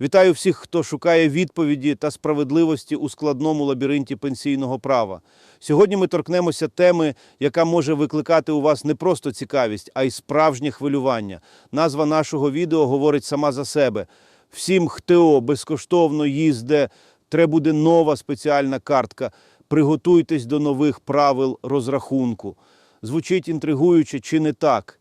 Вітаю всіх, хто шукає відповіді та справедливості у складному лабіринті пенсійного права. Сьогодні ми торкнемося теми, яка може викликати у вас не просто цікавість, а й справжнє хвилювання. Назва нашого відео говорить сама за себе. Всім ХТО безкоштовно їзде, треба буде нова спеціальна картка. Приготуйтесь до нових правил розрахунку. Звучить інтригуюче чи не так?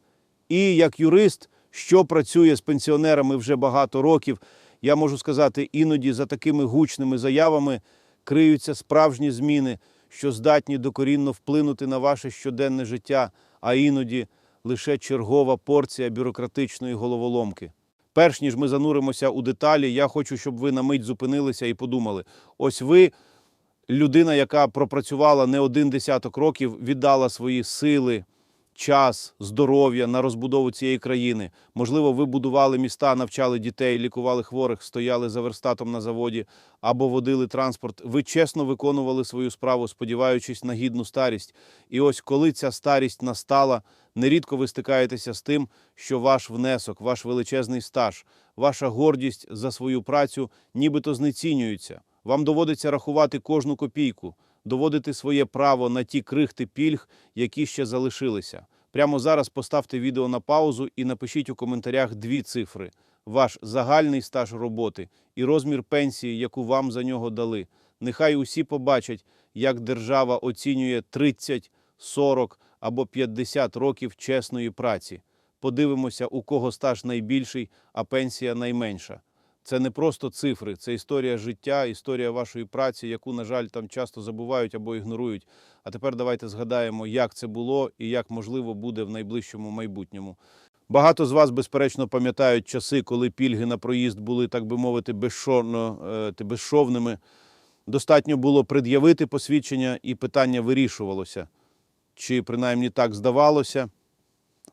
І як юрист, що працює з пенсіонерами вже багато років, я можу сказати, іноді за такими гучними заявами криються справжні зміни, що здатні докорінно вплинути на ваше щоденне життя, а іноді лише чергова порція бюрократичної головоломки. Перш ніж ми зануримося у деталі, я хочу, щоб ви на мить зупинилися і подумали: ось ви людина, яка пропрацювала не один десяток років, віддала свої сили, час, здоров'я на розбудову цієї країни. Можливо, ви будували міста, навчали дітей, лікували хворих, стояли за верстатом на заводі або водили транспорт. Ви чесно виконували свою справу, сподіваючись на гідну старість. І ось коли ця старість настала, нерідко ви стикаєтеся з тим, що ваш внесок, ваш величезний стаж, ваша гордість за свою працю нібито знецінюються. Вам доводиться рахувати кожну копійку, доводити своє право на ті крихти пільг, які ще залишилися. Прямо зараз поставте відео на паузу і напишіть у коментарях дві цифри: ваш загальний стаж роботи і розмір пенсії, яку вам за нього дали. Нехай усі побачать, як держава оцінює 30, 40 або 50 років чесної праці. Подивимося, у кого стаж найбільший, а пенсія найменша. Це не просто цифри, це історія життя, історія вашої праці, яку, на жаль, там часто забувають або ігнорують. А тепер давайте згадаємо, як це було і як можливо буде в найближчому майбутньому. Багато з вас, безперечно, пам'ятають часи, коли пільги на проїзд були, так би мовити, е, безшовними. Достатньо було пред'явити посвідчення, і питання вирішувалося. Чи принаймні так здавалося.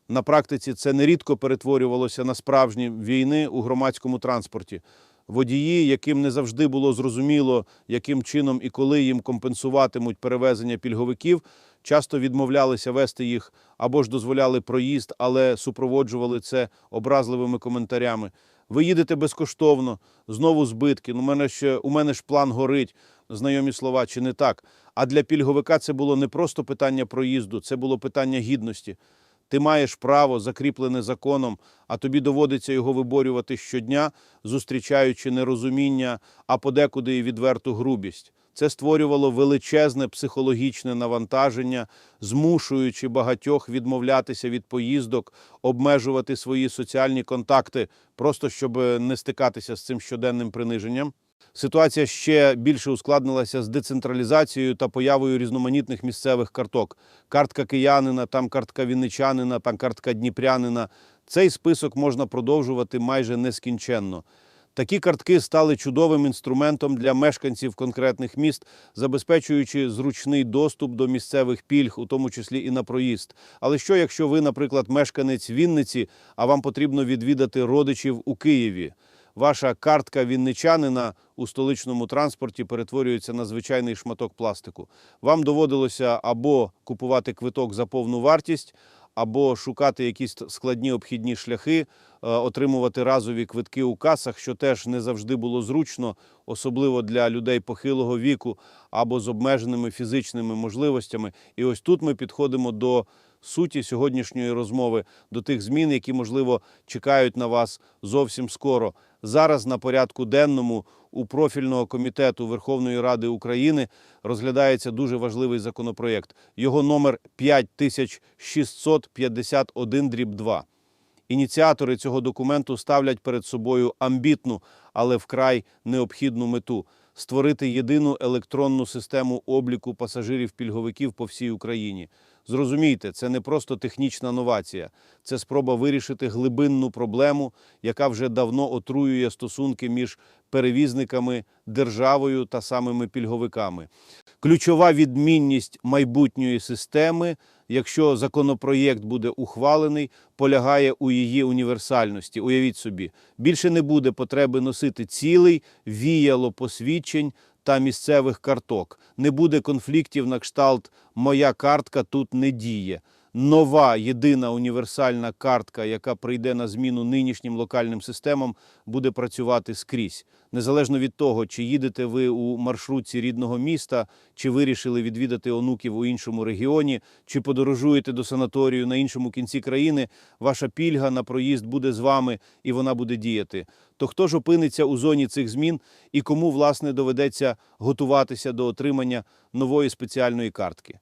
На практиці це нерідко перетворювалося на справжні війни у громадському транспорті. Водії, яким не завжди було зрозуміло, яким чином і коли їм компенсуватимуть перевезення пільговиків, часто відмовлялися вести їх або ж дозволяли проїзд, але супроводжували це образливими коментарями. Ви їдете безкоштовно, знову збитки. Ну, мене ще у мене ж план горить. Знайомі слова, чи не так? А для пільговика це було не просто питання проїзду, це було питання гідності. Ти маєш право, закріплене законом, а тобі доводиться його виборювати щодня, зустрічаючи нерозуміння, а подекуди і відверту грубість. Це створювало величезне психологічне навантаження, змушуючи багатьох відмовлятися від поїздок, обмежувати свої соціальні контакти, просто щоб не стикатися з цим щоденним приниженням. Ситуація ще більше ускладнилася з децентралізацією та появою різноманітних місцевих карток. Картка киянина, там картка вінничанина, там картка дніпрянина. Цей список можна продовжувати майже нескінченно. Такі картки стали чудовим інструментом для мешканців конкретних міст, забезпечуючи зручний доступ до місцевих пільг, у тому числі і на проїзд. Але що, якщо ви, наприклад, мешканець Вінниці, а вам потрібно відвідати родичів у Києві? Ваша картка вінничанина у столичному транспорті перетворюється на звичайний шматок пластику. Вам доводилося або купувати квиток за повну вартість, або шукати якісь складні обхідні шляхи, е, отримувати разові квитки у касах, що теж не завжди було зручно, особливо для людей похилого віку або з обмеженими фізичними можливостями. І ось тут ми підходимо до суті сьогоднішньої розмови, до тих змін, які, можливо, чекають на вас зовсім скоро. Зараз на порядку денному у профільного комітету Верховної Ради України розглядається дуже важливий законопроєкт. Його номер 5651 дріб 2. Ініціатори цього документу ставлять перед собою амбітну, але вкрай необхідну мету створити єдину електронну систему обліку пасажирів-пільговиків по всій Україні. Зрозумійте, це не просто технічна новація, це спроба вирішити глибинну проблему, яка вже давно отруює стосунки між перевізниками, державою та самими пільговиками. Ключова відмінність майбутньої системи, якщо законопроєкт буде ухвалений, полягає у її універсальності. Уявіть собі, більше не буде потреби носити цілий віяло посвідчень та місцевих карток. Не буде конфліктів на кшталт Моя картка тут не діє. Нова єдина універсальна картка, яка прийде на зміну нинішнім локальним системам, буде працювати скрізь. Незалежно від того, чи їдете ви у маршрутці рідного міста, чи вирішили відвідати онуків у іншому регіоні, чи подорожуєте до санаторію на іншому кінці країни, ваша пільга на проїзд буде з вами і вона буде діяти. То хто ж опиниться у зоні цих змін і кому власне доведеться готуватися до отримання нової спеціальної картки?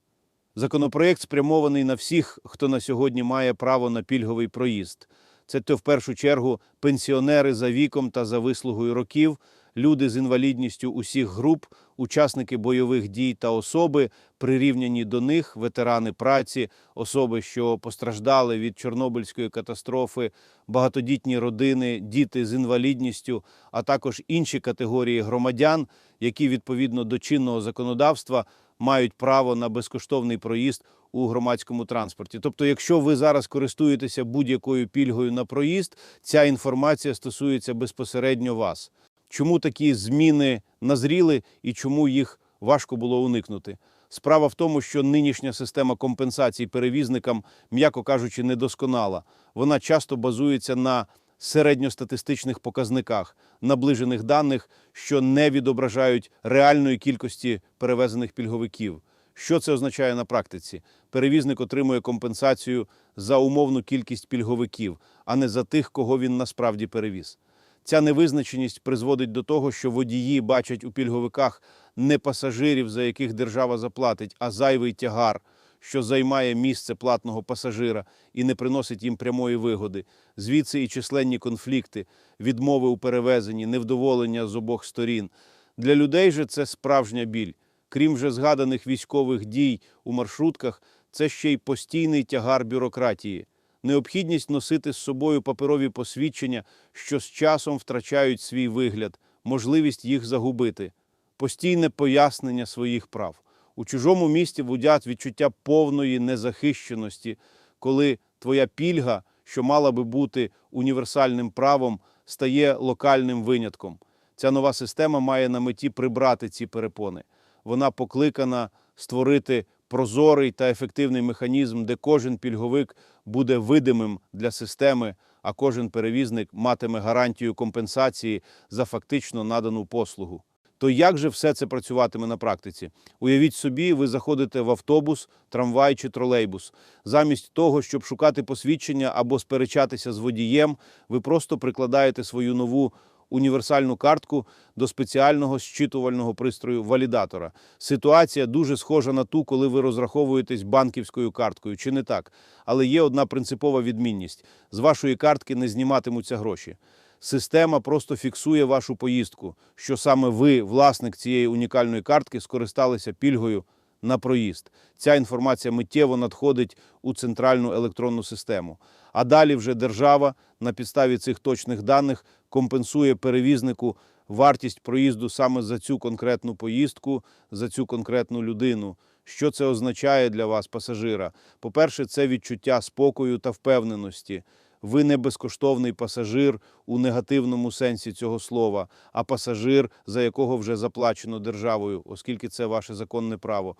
Законопроєкт спрямований на всіх, хто на сьогодні має право на пільговий проїзд. Це то в першу чергу пенсіонери за віком та за вислугою років, люди з інвалідністю усіх груп, учасники бойових дій та особи, прирівняні до них, ветерани праці, особи, що постраждали від Чорнобильської катастрофи, багатодітні родини, діти з інвалідністю, а також інші категорії громадян, які відповідно до чинного законодавства мають право на безкоштовний проїзд у громадському транспорті. Тобто, якщо ви зараз користуєтеся будь-якою пільгою на проїзд, ця інформація стосується безпосередньо вас. Чому такі зміни назріли і чому їх важко було уникнути? Справа в тому, що нинішня система компенсацій перевізникам, м'яко кажучи, недосконала. Вона часто базується на середньостатистичних показниках, наближених даних, що не відображають реальної кількості перевезених пільговиків. Що це означає на практиці? Перевізник отримує компенсацію за умовну кількість пільговиків, а не за тих, кого він насправді перевіз. Ця невизначеність призводить до того, що водії бачать у пільговиках не пасажирів, за яких держава заплатить, а зайвий тягар, що займає місце платного пасажира і не приносить їм прямої вигоди. Звідси і численні конфлікти, відмови у перевезенні, невдоволення з обох сторін. Для людей же це справжня біль. Крім вже згаданих військових дій у маршрутках, це ще й постійний тягар бюрократії необхідність носити з собою паперові посвідчення, що з часом втрачають свій вигляд, можливість їх загубити, постійне пояснення своїх прав. У чужому місті будять відчуття повної незахищеності, коли твоя пільга, що мала би бути універсальним правом, стає локальним винятком. Ця нова система має на меті прибрати ці перепони. Вона покликана створити прозорий та ефективний механізм, де кожен пільговик буде видимим для системи, а кожен перевізник матиме гарантію компенсації за фактично надану послугу. То як же все це працюватиме на практиці? Уявіть собі, ви заходите в автобус, трамвай чи тролейбус. Замість того, щоб шукати посвідчення або сперечатися з водієм, ви просто прикладаєте свою нову універсальну картку до спеціального зчитувального пристрою валідатора. Ситуація дуже схожа на ту, коли ви розраховуєтесь банківською карткою, чи не так? Але є одна принципова відмінність: з вашої картки не зніматимуться гроші. Система просто фіксує вашу поїздку, що саме ви, власник цієї унікальної картки, скористалися пільгою на проїзд. Ця інформація миттєво надходить у центральну електронну систему. А далі вже держава на підставі цих точних даних компенсує перевізнику вартість проїзду саме за цю конкретну поїздку, за цю конкретну людину. Що це означає для вас, пасажира? По-перше, це відчуття спокою та впевненості. Ви не безкоштовний пасажир у негативному сенсі цього слова, а пасажир, за якого вже заплачено державою, оскільки це ваше законне право.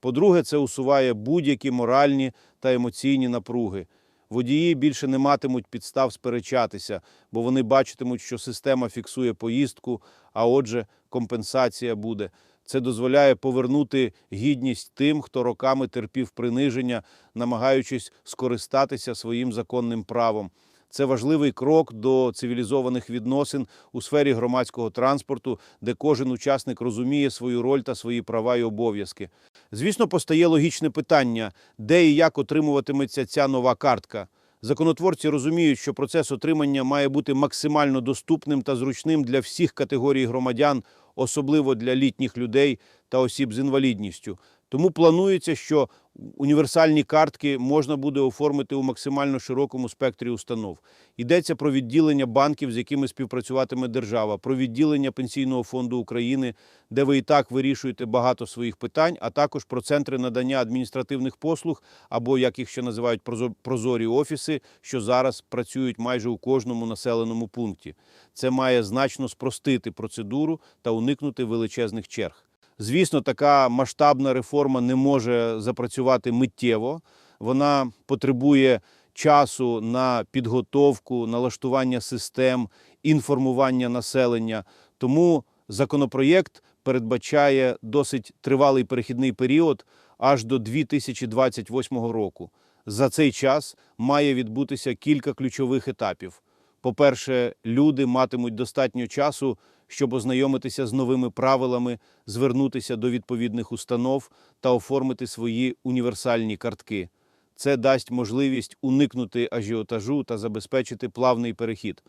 По-друге, це усуває будь-які моральні та емоційні напруги. Водії більше не матимуть підстав сперечатися, бо вони бачитимуть, що система фіксує поїздку, а отже, компенсація буде. Це дозволяє повернути гідність тим, хто роками терпів приниження, намагаючись скористатися своїм законним правом. Це важливий крок до цивілізованих відносин у сфері громадського транспорту, де кожен учасник розуміє свою роль та свої права і обов'язки. Звісно, постає логічне питання, де і як отримуватиметься ця нова картка. Законотворці розуміють, що процес отримання має бути максимально доступним та зручним для всіх категорій громадян, особливо для літніх людей та осіб з інвалідністю. Тому планується, що універсальні картки можна буде оформити у максимально широкому спектрі установ. Йдеться про відділення банків, з якими співпрацюватиме держава, про відділення Пенсійного фонду України, де ви і так вирішуєте багато своїх питань, а також про центри надання адміністративних послуг, або як їх ще називають прозо- прозорі офіси, що зараз працюють майже у кожному населеному пункті. Це має значно спростити процедуру та уникнути величезних черг. Звісно, така масштабна реформа не може запрацювати миттєво. вона потребує часу на підготовку, налаштування систем, інформування населення. Тому законопроєкт передбачає досить тривалий перехідний період аж до 2028 року. За цей час має відбутися кілька ключових етапів. По-перше, люди матимуть достатньо часу, щоб ознайомитися з новими правилами, звернутися до відповідних установ та оформити свої універсальні картки. Це дасть можливість уникнути ажіотажу та забезпечити плавний перехід.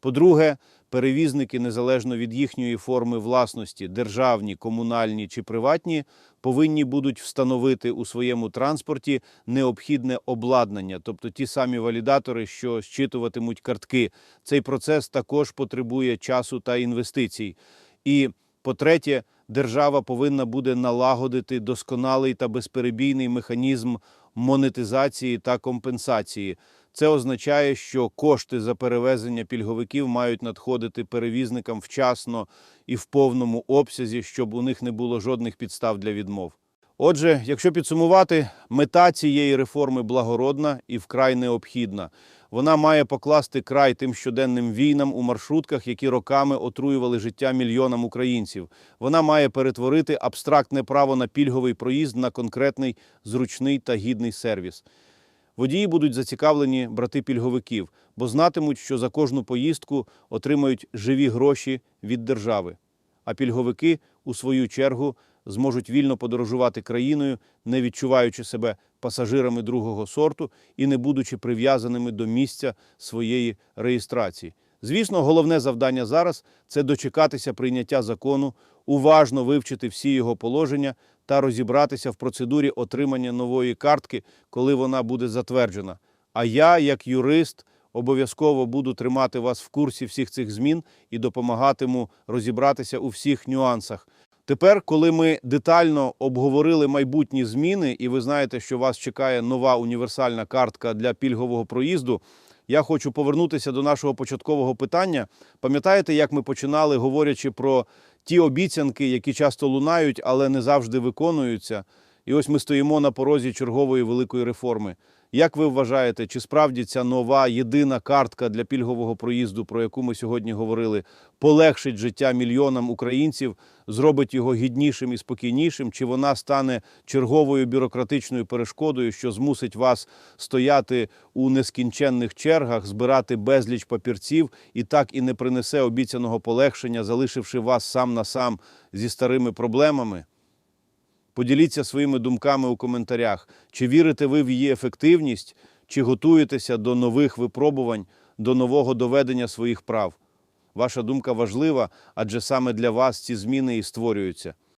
По-друге, перевізники, незалежно від їхньої форми власності, державні, комунальні чи приватні, повинні будуть встановити у своєму транспорті необхідне обладнання, тобто ті самі валідатори, що зчитуватимуть картки. Цей процес також потребує часу та інвестицій. І по-третє, держава повинна буде налагодити досконалий та безперебійний механізм монетизації та компенсації. Це означає, що кошти за перевезення пільговиків мають надходити перевізникам вчасно і в повному обсязі, щоб у них не було жодних підстав для відмов. Отже, якщо підсумувати, мета цієї реформи благородна і вкрай необхідна. Вона має покласти край тим щоденним війнам у маршрутках, які роками отруювали життя мільйонам українців. Вона має перетворити абстрактне право на пільговий проїзд на конкретний, зручний та гідний сервіс. Водії будуть зацікавлені брати пільговиків, бо знатимуть, що за кожну поїздку отримають живі гроші від держави. А пільговики, у свою чергу, зможуть вільно подорожувати країною, не відчуваючи себе пасажирами другого сорту і не будучи прив'язаними до місця своєї реєстрації. Звісно, головне завдання зараз це дочекатися прийняття закону, уважно вивчити всі його положення та розібратися в процедурі отримання нової картки, коли вона буде затверджена. А я, як юрист, обов'язково буду тримати вас в курсі всіх цих змін і допомагатиму розібратися у всіх нюансах. Тепер, коли ми детально обговорили майбутні зміни, і ви знаєте, що вас чекає нова універсальна картка для пільгового проїзду, я хочу повернутися до нашого початкового питання. Пам'ятаєте, як ми починали, говорячи про ті обіцянки, які часто лунають, але не завжди виконуються. І ось ми стоїмо на порозі чергової великої реформи. Як ви вважаєте, чи справді ця нова єдина картка для пільгового проїзду, про яку ми сьогодні говорили, полегшить життя мільйонам українців, зробить його гіднішим і спокійнішим? Чи вона стане черговою бюрократичною перешкодою, що змусить вас стояти у нескінченних чергах, збирати безліч папірців і так і не принесе обіцяного полегшення, залишивши вас сам на сам зі старими проблемами? Поділіться своїми думками у коментарях. Чи вірите ви в її ефективність, чи готуєтеся до нових випробувань, до нового доведення своїх прав? Ваша думка важлива, адже саме для вас ці зміни і створюються.